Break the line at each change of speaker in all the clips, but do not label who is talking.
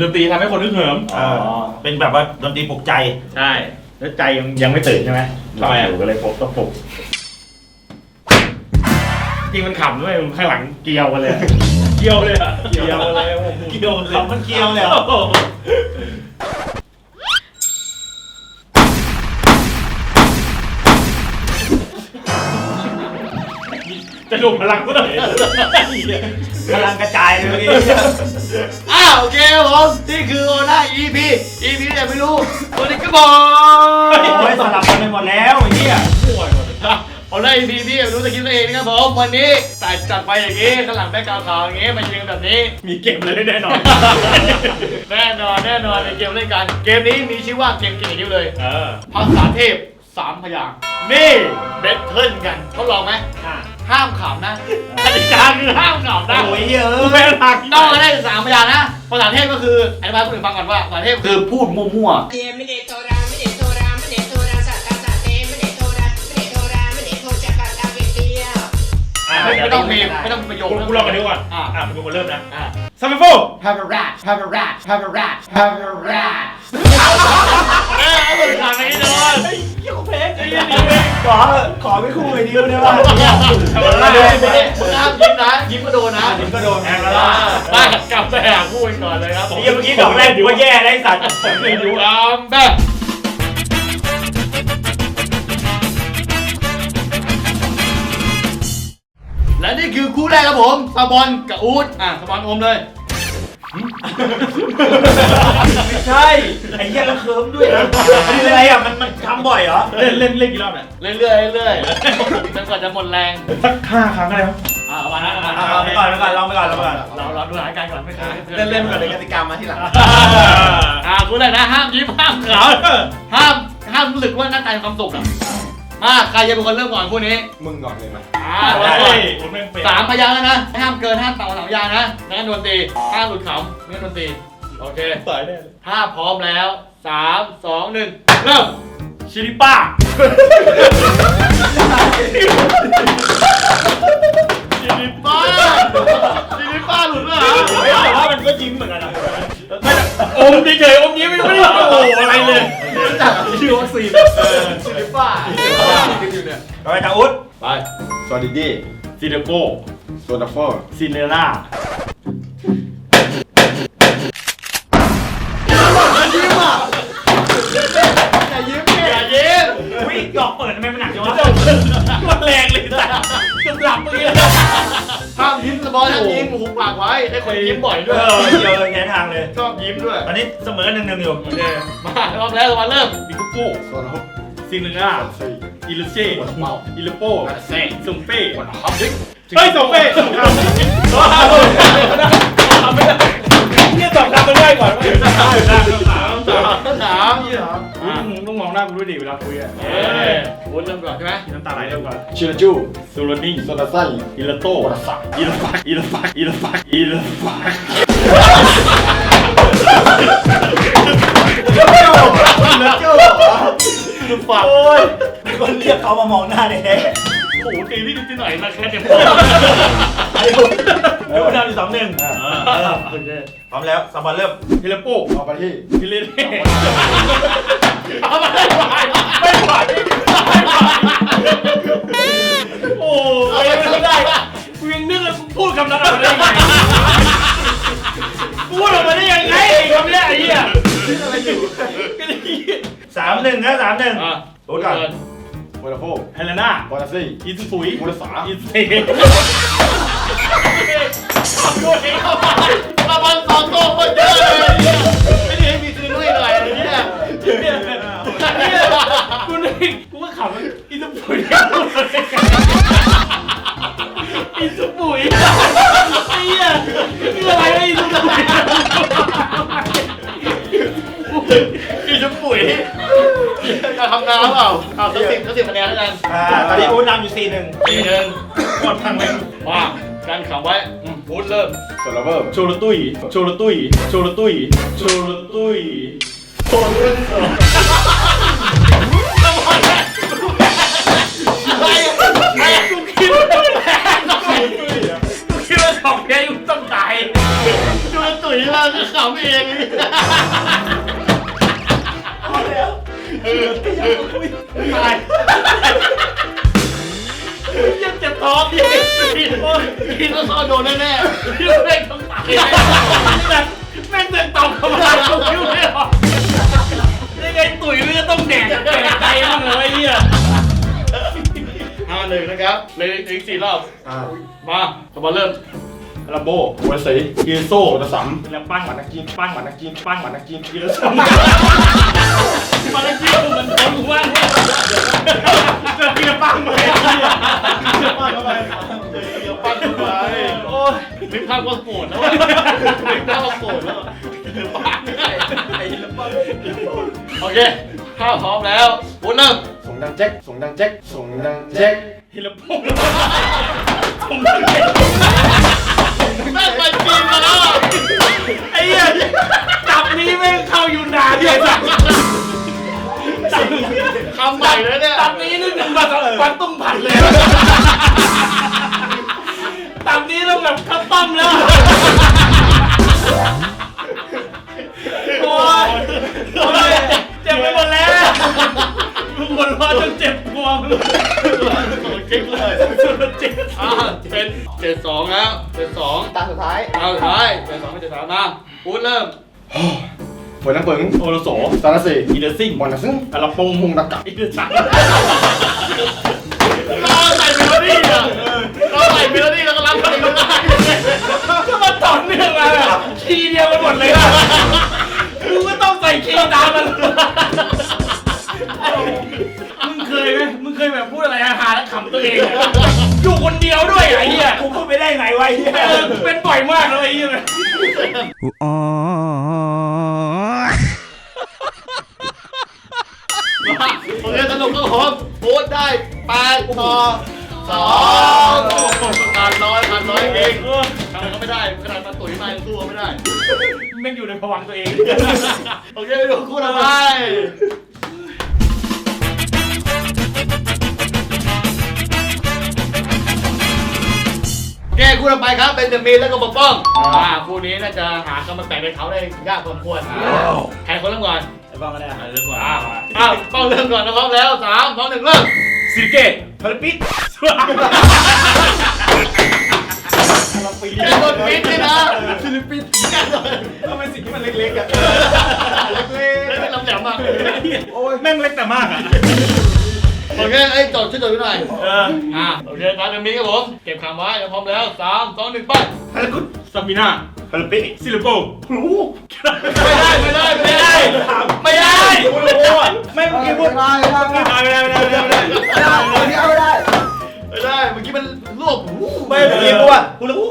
ดนตรีทำให้คนนึกเหิม
เออเป็นแบบว่าดนตรีปลุกใจ
ใช่
แล้วใจยังยังไม่ตื่นใช่ไหม
ทำไมอะ
หลับอยู่ก็เลยปลุกต้องปลุกจริงมันขำด้วยมันข้างหลังเกลียวกันเลยอะ
เกี่ยวเลยอะ
เกลียวกันเลยโอ้โห
เกี่ยวเลยมันเกี่ยวเลยเหรอ
จะดุพลังก็เลย
พลังกระจายเลยเมื่อกี้
อ้าวโอเคครับผมนี่คือโอน่า EP EP เนี่ยไม่รู้ตัวนี้ก็บอก
โอ้ยสลับกันไปหมดแล้วไอ้เหี้ย
โอน่า EP พี่ไม่รู้จะคิดตัวเองนะครับผมวันนี้แต่จัดไปอย่างนี้ข้างหลังแบ็คกราวด์ขาวอย่างนี้มาเชียงแบบนี้
มีเกมเลยแน่นอน
แน่นอนแน่นอนในเกมเล่นกัน เกมนี้มีชื่อว่าเกมเกมนิ้วเลย
เออ
ภาษาเทพสามพยางค์นี่เบทเทิลกันทดลองไหม
อะ
ห้ามขำนะกติกาคือห้ามขำนะ
โอ้ยเยอะ
กูไม่ทัก
ต้องมาได้สามพยางค์นะภาษาเทพก็คืออธิบายให้คนอื่นฟังก่อนว่าภาษาเทพคือพูดมั่ว
เดมิเนโทรามิเนโทรามิเนโทราสัตตาสัตเตมิเนโทรามิเนโทรามิเนโทจากาตาเวเตีย
อะ
ๆไม่ไม่ต้องมีไม่ต้องมีประโยค
กูกูลองกันดีกว่า
อะ
อะมึงเป็นคนเริ่มนะ
อะ
ซัมเปโฟ
Have a rat Have a rat Have a rat Have a rat เอ้ยเอาเป็นทา งนี้เลย
ขอขอไม่คู่ไอ้นิ้วได้ป่ะ
ไม่ได้ไม่ได้มึงห้ามยิ้มนะยิ้มก็โดนนะ
นิ้วก็โดน
แอบแล้ว
อ่า
ล่ะ
มากลับไปหาคู่กันก่อนเลยครับผม
ไอ้เหี้ยเมื่อกี้ดอกแรกถือว่าแย่ได้สัตว์
ผมเลยดู
ตามแบบและนี่คือคู่แรกครับผมซาบอนกับอูดอะซาบอนอมเลย
ไม่ใช่ ไอ้เหี้ยแล้วเคิร์มด้วยนะมันคืออะไรอะ มันมันทำบ่อยเหรอ
เล่นเล่นเล่นกี่รอบเนี่ย
เรื่อยๆเรื่อยๆจนกว่าจะหมดแรง
สักห้าครั้งก็ได้ครับ
อะเอามานะเอามา
เอาเอาไปก่อนไปก่อนลองไปก่อนลองไปก่อน
เราเราดูสถานการณ์ก่อนไม่เคย
เล่นเล่นก่อนเลยกติกามาที่หลัง
อ่าคู่แรกนะห้ามยิ้มห้ามขำห้ามห้ามรู้สึกว่าหน้าตามีความสุขอะ มาใครจะเป็นคนเริ่มก่อนคู่นี้
มึงก่อนเลยมา
อ่า
ได้
เราก่อน
ผมแม่งเป็น
สามพยางค์แล้วนะ ห้ามเกินห้ามต่ำกว่าสามพยางค์นะไม่งั้นโดนตีห้ามหลุดขำไม่งั้นโดนตีโอเค
สายแน่เลย
ถ้าพร้อมแล้วสามสองหนึ่งเริ่ม
ชิริป้า
จิริป้าจิริป้าหลุดแล้วเหรอ
เฮ้ยแต่ว่ามันก็ยิ้มเหมือนกันนะ
อมเฉยๆอมยิ้มไม่ได้โอ้โหอะไรเลย
จากชื่อวัคซีน
จิริป้า
คิดอยู่เนี่ย
ต่อไปทางอุ๊ด
ไป
สวัสดีดี
ซิเดโก
โซดาฟอร์
ซินเนล่า
อย่ายิ้มอย่ายิ้ม
อุ้ยหยอกเปิดทำไมมันหนักจังวะ
มัน แรงเลยสัตว์จะหลับเมื่อกี้
ห้ามยิ้มสบอยห้ามยิ้มหูปากไว้ให้คนยิ้มบ่อยด้
เอ
วย
อเดียวเลยแค่ทางเลย
ชอบยิ้มด้วย
ตอนนี้เสมอหนึ่งหนึ่งอยู่
โอเคมาพร้อมแล้วมาเริ่ม
บิคุโก้
โซดาฟอร์
ซินเนล่า
ซี
อิลูเช่อิลูโป้
มาเซ่
ซุงเป้
ฮับดิ
เฮ้ยส่งเป้ส่งคำเนี่ยตอบคำมันได้ก่อนไม่ได้ ถามถามถาม
ต้องถาม
ต้องมองหน้ากูด้วยดิเวลาคุยอะ
เอ๊ะวุ้นเริ่มก่อนใช่ไหม
น้ำตาไหลเริ่มก่อน
ชิราจู
ซูโรนี่
โซดาไซ
อิลาโต้อิลาฟักอิลาฟักอิลาฟักอิลาฟัก
ลูกปาก
โอ้ยมีคนเรียกเขามามองหน้าเลยเฮ้ย
โอ้โหตีนี่นิดหน่อยนะแค่เต็ม
เดี๋ยวคุณทำอยู่สองหนึ่งพร้อมแล้วสปอนเริ่ม
ฮิลาโป้
เอาไปที่
ฮิเลเน่
เอามาไม่ไหวไม่ไหว
โอ้ยไม่ได้กูยังนึกเลยพูดคำนั้นออกมาได้ยังไงพูดออกมาได้ยังไงคำนี้ไอ้เหี้ย
สามหนึ่งนะสามหนึ่ง
อะ
รู้ก่อน
โวดาโฟ
เฮเลน่า
โวดาซี
อินสุย
โวดาสา
อินเซ
แนนแล้วกัน
อ่าตอนนี้อู๊ดนำอยู่สี่หนึ่ง
ทีหนึ่ง
กดพังเลย
มาการขับไว้อืมพูดเริ่ม
โซดาเวอร์
โชลตุยโชลตุยโชลตุยโชลตุย
ลัม
โบวัวสีกีโซ่ตะสัมแล้วปั้งหวานนักกินปั้งหวานนักกินปั้งหวานนักกินกีโซ่
มาแล้วคิ้วมันทนว่างว่าง
เกิดกินปั้งไปปั้งเข้าไป
เดี๋ยวปั้นเข้าไปโอ้ยนึกภาพว่าปวดแล้วอะนึกภาพว่าปวดแล้วอะปากไม่ได้โอเคข้าวพร้อมแล้ววุ้นเริ่ม
ส่งดังแจ็คส่งดังแจ็คส่งดังแจ็ค
ฮิลปุ่ง
แม่งไปกินมาแล้วอะ
ไอ้เหี้ยจับนี้แม่งเข้าอยู่นานเลยสัตว์
คำใหม่เลยเนี่ย
ตับนี้นึกถึงปลาปลาตุ้มผัดเลยตับนี้ต้องแบบข้าวต้มแล้วโอ้ยโอ้ยเจ็บไปหมดแล้วมึงหมดรอจนเจ็บตัวมึง
โอ้ยเก่งเลย
สุดเจ็บ
อ่าเป็นเจ็ดสองแล้วเจ็ดสอง
ตาสุดท้าย
เอาสุดท้ายเจ็ดสองเป็นเจ็ดสามมาวุ้นเริ่ม
ฝนน้ำปึง
โอโลโส
ซานาสี
อีเดซิง
บอลนักซึ่ง
อาราปง
มุงนักกะ
อีเดซัง
เราใส่เมโลดี้อะเราใส่เมโลดี้แล้วก็รับเพลงไม่ได้
ก็มาต่อ ตัวเองอะอยู่คนเดียวด้วยอะไอ้เหี้ย
กูพูดไปได้ไงวะไอ้เหี้ย
เออเป็นบ่อยมากเลยไอ้เหี้ย
มาโอเคสนุกก็พร้อมโค้ดได้แปดต่อสองผ่านร้อยผ่านร้อยเองทำไมก็ไม่ได้ขนาดมาตุ๋ยมายังสู้เขาไม่ได้
แม่งอยู่ในภวังค์ตัวเอง
โอเคไปดูคู่ต่อไป คู่ต่อไปครับเป็นเดอะมีนแล้วก็ปกป้องอ่าคู่นี้น่าจะหาคำมาแปลงในเขาได้ยากพอสมควรใครคนเริ่มก่อน
ไอ้บ้าไม่ได้
เรื่องว่า
อ้าวอ้าวป้องเริ่มก่อนนะพร้อมแล้วสามสองหนึ่งเริ่ม
ซิลเกตพาราปิด
เป็นคนฟิตนี่นะ
ฟิลิปปินส์
ต้องเป็นสิ่งที่มันเล็กๆอะ
เล็ก
เล่นเป็นลำแหลมอะ
โอ้ยแม่งเล็กแต่มากอะ
โอเคไอ้ยจดช่วยจดไว้หน่อย
เออ
อ่าโอเคตามเดอะมีนครับผม เก็บคำไว้เดี๋ยวพร้อมแล้วสามสองหนึ่งไป
พารากุดซามิน่าพาราปิดซิลโปรู้
ไม่ได้ไม่ได้ไม่ได้
ไม่ได้โอ้โหไม่เมื่อกี้พูด
ๆได้ได้ได้
ไม่ได้ไม่ได้ไม่ได้ไม่ได้ไม่ได้
วันนี้เอาไม่ได้
ไม่ได้เมื่อกี้มันรวบหู
ไม่เมื่อกี้กูอะกูรู้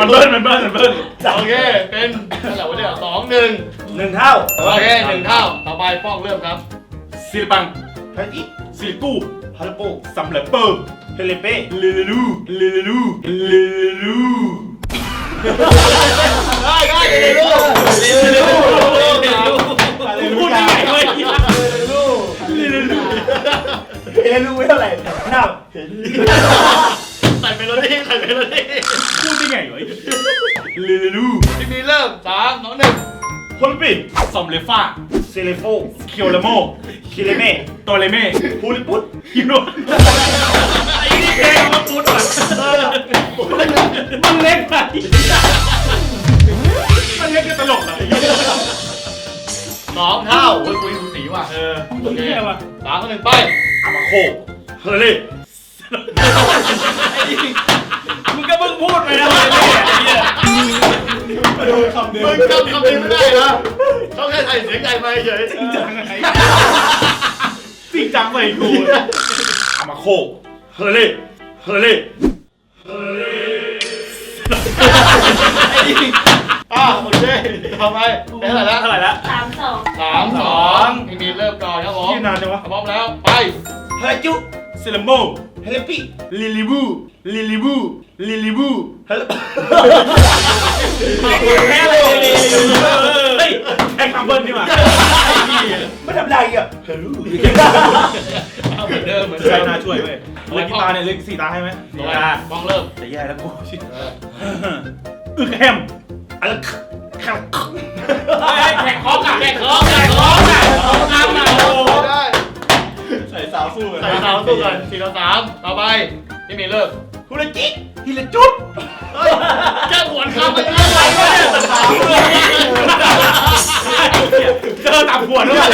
มันเบิ้ลมันเบิ้ลมันเบิ้ล
โอเคเป็นเท่าไหร่วะเนี่ยสองหนึ่ง
หนึ่งเท่า
โอเคหนึ่งเท่าต่อไปป้องเริ่มครับ
ซิลปัง
พาราปิด
ซิลกู
พาราโป
ซัมเลเปอร์
เฮเลเป้
เลลูเลลูเลลู
ได้ได้เลยลูก
พูดยังไงเลย
เฮเลลูไม่เท่าไหร่หน้าเฮเลลู
ใส่เมโลดี้ใส่เมโลดี้
พูดได้ไงวะเลลู
ที่มีเริ่มสามสองหนึ่ง
พาราปิดซัมเลฟ้า
เซเลโฟ
เคียวเลโม
คิเลเม่
โตเลเม่
พูลิปุต
ฮิโน
ไอ้นี่เพลงมาพูดก่อนมันเล็กไป
มันเรียกกันตลกอะ
สองเท่าเฮ้ยคุยสูสีว่ะ
เออ
โอเคสามสองหนึ่งไป
อามาโคเฮเล
มึงก็เพิ่งพูดไปนะเลยไอ้เหี้ย
ดูคำเดียว
มึงจำคำนี้ไม่ได้นะต้ องแค่ใส่เสียงใหญ่มาเฉย
จริงจังไงจริงจังเลยกูอามาโคเฮเลเฮเล
อ่าโอเคทำไมเป็นเท่าไหร่แล้ว
เท่าไหร่ละ
สามสอง
สามสองพี่มีเริ่มก่อนครับผม
ที่นานจังวะ
พร้อมแล้วไป
ฮาราจุ
เซเลมโบ
เฮเลปี
ลิลิบูลิลิบูลิลิบู
เฮเล
แพ้เลยเฮ้ย
แข่งคำเบิ้ลดีกว่า
ไม่ทำไรอะเฮลู
เอาเหมือนเดิมเหมือน
ใช่
เดิม
น่าช่วยเว้ยเล่นกีตาร์เนี่ยเล่นสี่ตาให้ไหม
ตัวป้องเริ่ม
แต่แย่แล้วกูชิ
เออ
อึกแฮม
อะไร
แข่ง
แข่งคอกอะแข่งคอกแข่งคอก อะ
คอ
สู้กันสี่ต่อสามต่อไปพี่มีเลิก
ธุรกิจฮิลจุด
เฮ้ยแค่หวนคำไปเลยไปเลย
เจอตับหัวด้วย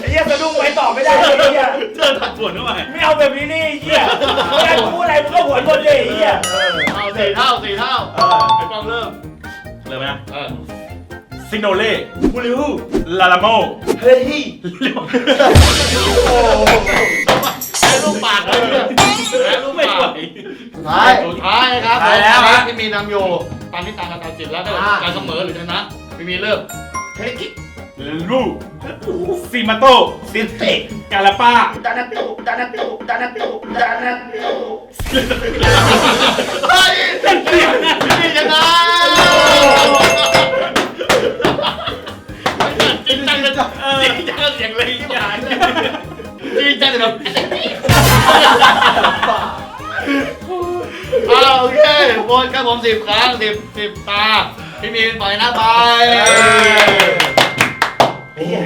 ไอ้เหี้ยสะดุ้งไปต่อไม่ได้เลยไอ้เหี้ย
เจอตับหัวด้วย
ไม่เอาแบบนี้นี่ไอ้เหี้ยไม่ได้พูดอะไรมึงก็หัวหมดเลยไอ้เหี้ย
เอาสี่เท่าสี่เท่าไอ้กล้องเริ่ม
เลยไหมนะ
เออ
ซิโนเล่
กูรู้
ลาลาโม
เฮ้ย
แพ้ลูกปากเลยเนี่ยแพ้ลูก
ไม่
ปา
ไหว
ก
ท้าย
สุดท้ายครับ
ตายแล้ว
ค
ฮะ
รับพี่มีนำอยู่ตามที่ตามการตัดสินแล้วก็
อ่า
การเสมอหรือชนะพี่มีเริ่มเฮ้ยกิ๊ก
ลูซิมาโต
ซินเตก
กาลาป้า
ดานาตุดานาตุดานาตุดานาตุ
เฮ้ยพี่มีชนะ จริงจังเลยจริงจังเสียงเลยที่หายจริงจังแบบอ่าโอเคโหวตครับผมสิบครั้งสิบสิบตา พี่มีนปล่อยหน้าไป
ไอ้เหี้ย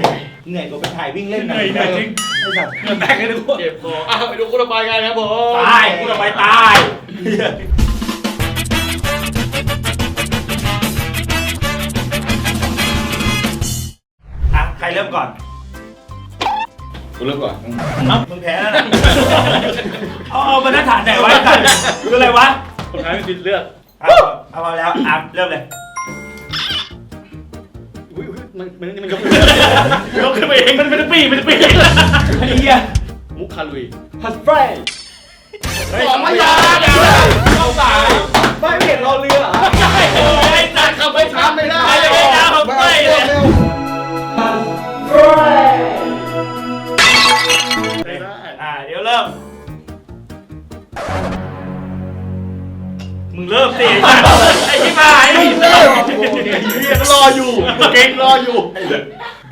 เหนื่อยกว่าไปถ่ายวิ่งเล่น
เหนื่อยเหนื่อยจริง
ไอ้สัตว์
เหนื่อยแบกเลยทุกคน
เจ็บคออะไปดูคู่ต่อไปกันครับผม
ตายกูจะไปตาย เริ่มก่อน
กูเริ่มก่อน
มึงแพ้แล้วนะเอาเอาบรรทัดฐานไหนไว้กันคืออะไรวะ
คนท้ายไม่ติดเลือก
เอาเอาเอาแล้วอะเริ่มเลย
อุ้ยอุ้ยมันมันนี่มันยก
ยกขึ้นไปเองมันเป็นปีเป็นปี
ไอ้เหี้ย
มุกคาลุย
ฮัสเฟรย์
สองพยางค์
เข้าสาย
ไม่เห็นรอเรือเหรอ ริ่
ม
มึงเริ่มสิไอ้ที่มาไอ้นี่
เร็ว
เรียนรออยู่ เก่งรออยู่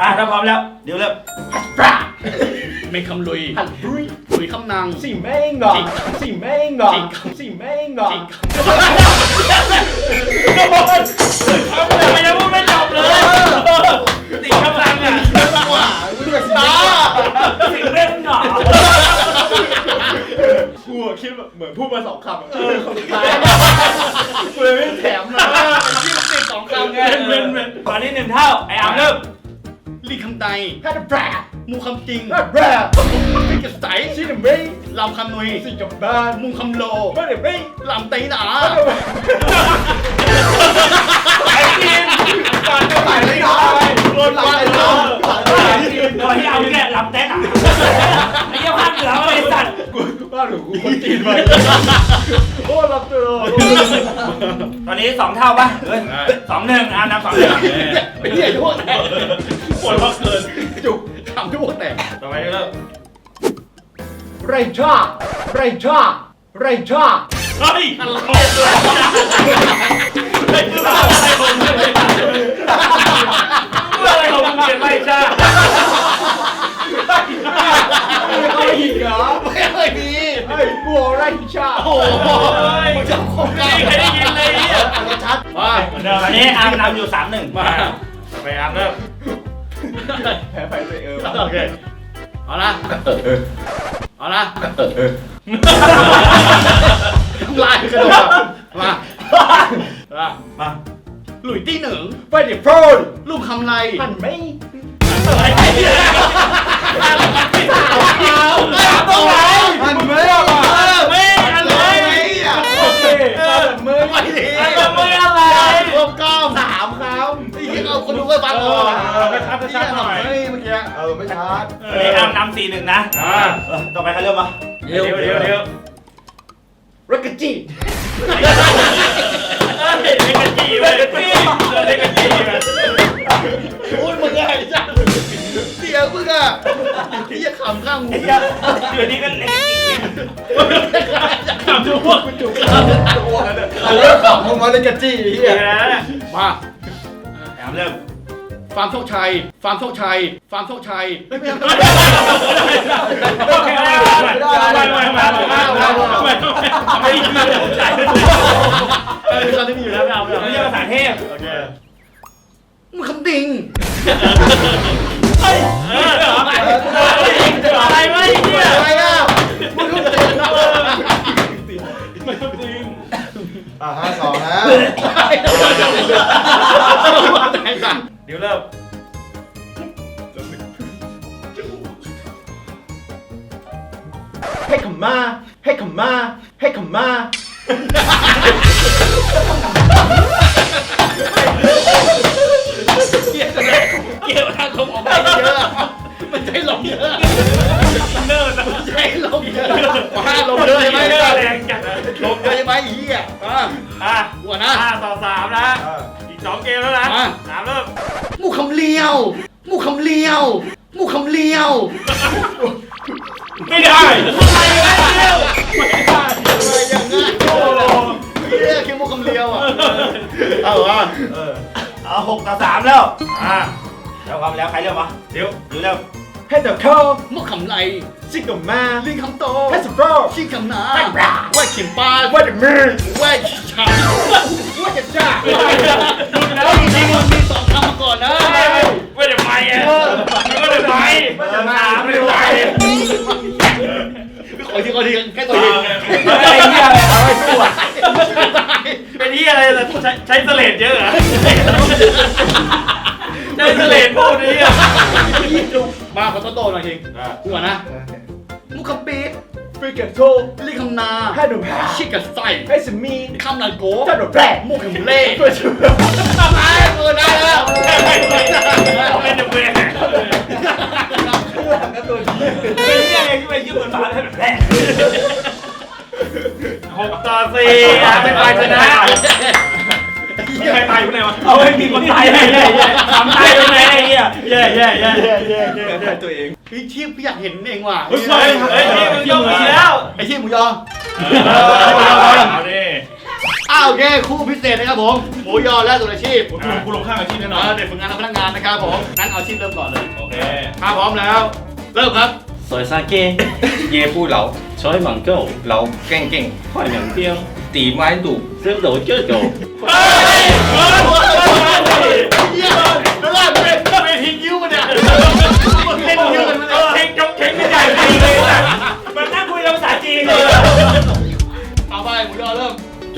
อะถ้าพร้อมแล้ว เดี๋ยวเริ่ม
ไม่คำลุย
หันดุย
ลุยคำนาง
สี่แม่งก่อนสี่แม่งก่อนสี่แม่งก่อน
ทำไมยังพูดไม่จบเลยติดกำลังอะ
ว่ามึงแบบตา
ติดเล่นหนอ
กู คิดแบบเหมือนพูดมาสองคำเออคนสุดท้ายกูเลยไม่แถมนะ
ที่มันติดสองคำไง
เว้นเว้น
ตอนนี้หนึ่งเท่าไอ้อามเริ่ม
ลีคำใด
ฮันแบรด
มูคำจริง
ฮันแบรด
ปิกใส
ชินเบ้ง
ลำคำนุย
สี่กับบ้าน
มุงคำโล
ไม่ได้เบ้ง
ลำตีหนา
หนูกูคนจีนไปโอ้รับตัว
ตอนนี้สองเท่าป่ะเฮ้ยสองหนึ่งอามนำสองหนึ่ง
ไอ้เหี้ยทุกคนแตก
ปวดมากเกิน
จุกทำทุกคนแตก
ต่อไปเริ่ม
ไรช่าไรช่าไรช่า
เฮ้ยอะไรของมึงเขียนไม่ใช่
ไบัวไรช่า
โอ้โหมึงจะคงกล้า
ไม่เคยได้ยินเลยเนี่ย
ชัดมา
เหมือนเดิมอันนี้อามนำอยู่สามหนึ่ง
มาไปอามเริ่ม
แพ้ไปเลยเออ
โอเคเอาละเอาละลายกระโดดมามา
มา
หลุยตี้เหนึ่ง
ไปเดี๋ยวโพรน
ลูกคำไร
มันไม่
ไอ้เหี้ย
ตรงไหน
มันไม่หรอกอะ
ไม่ อ
กี้ำ
เออไม่ชัด
อันนี้อามนำสี่หนึ่งนะ
อ่า
เออต่อไปใครเริ่มวะ
เดี๋ยวเดี๋ยวเดี๋ยว
รักกะจี
เด็กกระจีเลยเด็กกระจีเลย
พูดมึงไงจ้ะเสียมึงอะไอ้เหี้ยขำข้างหู
ไอ้เหี้ยเดี๋ยวนี้ก็เล็ก
ทำทุกพวก
จุกอันเลิกขำมึงมาเลยกะจีเฮีย
มา
อามเริ่ม
ฟาร์มโชคชัย ฟาร์มโชคชัย ฟาร์มโชคชัยไม่ไม่
โอเคไม่ได้ไม่ไม่ไม่ไม่ไม่ไม่ไม่ใจ
เออตอนนี้มีอยู่แล้วไม่เอาไม่เอา
ไม่ใช่ภาษาเทพ
โอเคมึงคำดิง
เฮ้ยอะไรไม่เนี่ย
อ่า
ห้า
สอ
งนะ
ดิ
วเริ่มให้ขำมา ให้ขำ
มา ให้
ขำมา
ลิงคำโต
ให้สโปร
ชิคำนาว่าเข็มปลา
ว่าเดอะมือ
ว่าฉา
ว่าจะจ้า
ดูนะ
จริงๆมันมีสองคำมาก่อนนะ
ไม่ได้ไปอะไม่ได้ไปไม่ได้ไปไม่ได้ไป
ขอทีขอทีแค่ตัวเอง
อะไรเงี้ยเอาไปสู้อะเป็นที่อะไรล่ะใช้ใช้สเลดเยอะเหรอใช้สเลดพูดนี้อะ
มาขอโตโต้หน่อยทีกูก่อนนะ มุกคำปีด
ฟรีกับโท
ลิงคำนา
ให้เดอะแพ้
ชิคกับไส้
ให้สมี
คำนาโก
เจ้าเดอะแปร
มุกคำเล่
เพื่อช่วย
ตายเกินได้แล้ว
เป็นเดอะเบร
เป็นยังไงที่ไปยืมเหมือนหมาให้แบบแรก
หกต่อสี่อะไม่ไปชนะ
ใครตายอยู่ไหนวะ
เอาให้มีคนตายแย่แย่แย่ทำตายตรงไหนไอ้เหี้ยแย่แย่แย่
แย่แย่แย่แย่ตัวเอง
เฮ้ยเชี่ยกูอยากเห็นเองว่ะ
เฮ้ยเฮ้ยเฮ้ยมึงยกมือแล้ว
ไอ้เชี่ยหมูยอ
เอาดิ
อ้าวโอเคคู่พิเศษนะครับผมหมูยอและสุรชีพ
กูกูลงข้างอาชีพแน่น
อ
น
เด็กฝึกงานและพนักงานนะครับผมงั้นเอาชีพเริ่มก่อนเลย
โอเค
ถ้าพร้อมแล้ว เริ่มครับ
สวยซา
เกะเยปูเหลาช้อยมังเกิล
เห
ลา
เก่งเก่งห้อยหนังเตียงตีไม้
ดุเสื้อโดเจ้อโดเฮ้ย
เฮ้ยเฮ้ย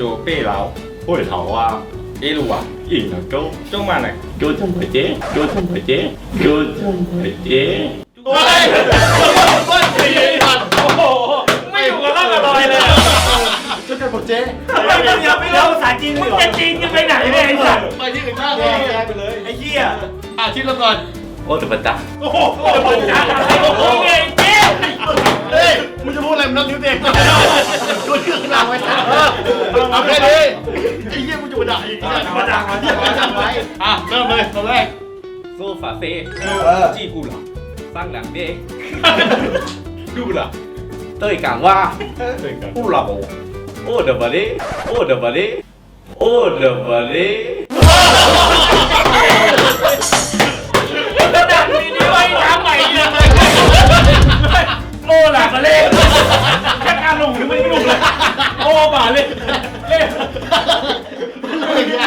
ริ่ม
做啤楼，开头啊，一路啊，然后高，中万嚟，叫真牌姐，叫真牌姐，叫真牌姐。
โอ้ยว่าสี่พัน
โอ้โหไม่อยู่กับร่างอร่อยเลย
ช่วยกันบอกเจ๊
ทำไมมึงยังไม่เล่าภาษาจีน
มึ
มึ
ง
ง
จะ
จะ
จีนกันไปไหนเนี่ยไอ้สัตว์
ไปที่อื่นข้าง
แย่แย่ไปเลย
ไอ้เหี้ย
อ่ะชีพเริ่มก่อน
我就不得，
โอ้โหจ้าอะไรของมึงเนี่ยไอ้ เฮ้
ยมึงจะพูดอะไรมึงนับนิ้วเด็กูเชื่อขนาดไว้นะเอาแค่นี้ไอ้เหี้ยมึงจะมาด่าอีก
มาด่ามา
ด่าไว้อะเริ่มเลยตอนแรก
โซฟาเซ่จี้กูเหรอสร้างหลังเด็กดูเหรอเต้
ยกังว่าผู้หลับโอ้เดบดีโอ้เดบดีโอ้เดบดี โอ้หลักเล่แค่การลงหรือไม่ลงเลยโอ้บ่าเลยเล่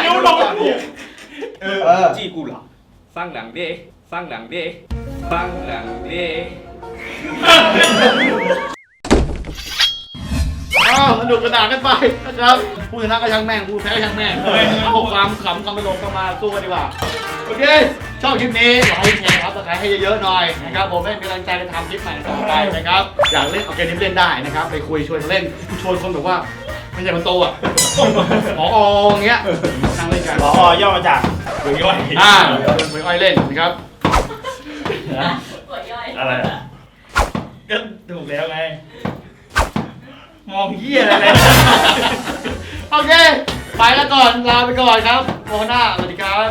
นิ้วลงกู
เออ
จีกูเหรอสร้างหลั
งเด้สร้างหลังเด้สร้างหลังเด้าษกันไปนะครับผู้ชนะก็ช่างแม่งผู้แพ้ก็ช่างแม่งเอาความขำความตลกกันมาสู้กันดีกว่าโอเคชอบคลิปนี้ไลค์แชร์ครับสไครต์ให้เยอะๆหน่อยนะครับผมให้กำลังใจกันทำคลิปใหม่ต่อไปนะครับอยากเล่นเอาเกมนี้เล่นได้นะครับไปคุยชวนเล่นชวนคนแบบว่าไม่ใช่คนโตอะหมออย่างเงี้ยนั่งเล่นกัน
อ๋อย่อมาจาก
เฮ้ยย่อย
อ่าคุยอ้อยเล่นนะครับ
อะไรอะก็ถูกแล้วไง มองเหี้ยอะไร
โอเค ไปแล้วก่อน ลาไปก่อนครับโมฮน่าสวัสดีครับ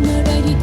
เมื่อไรที่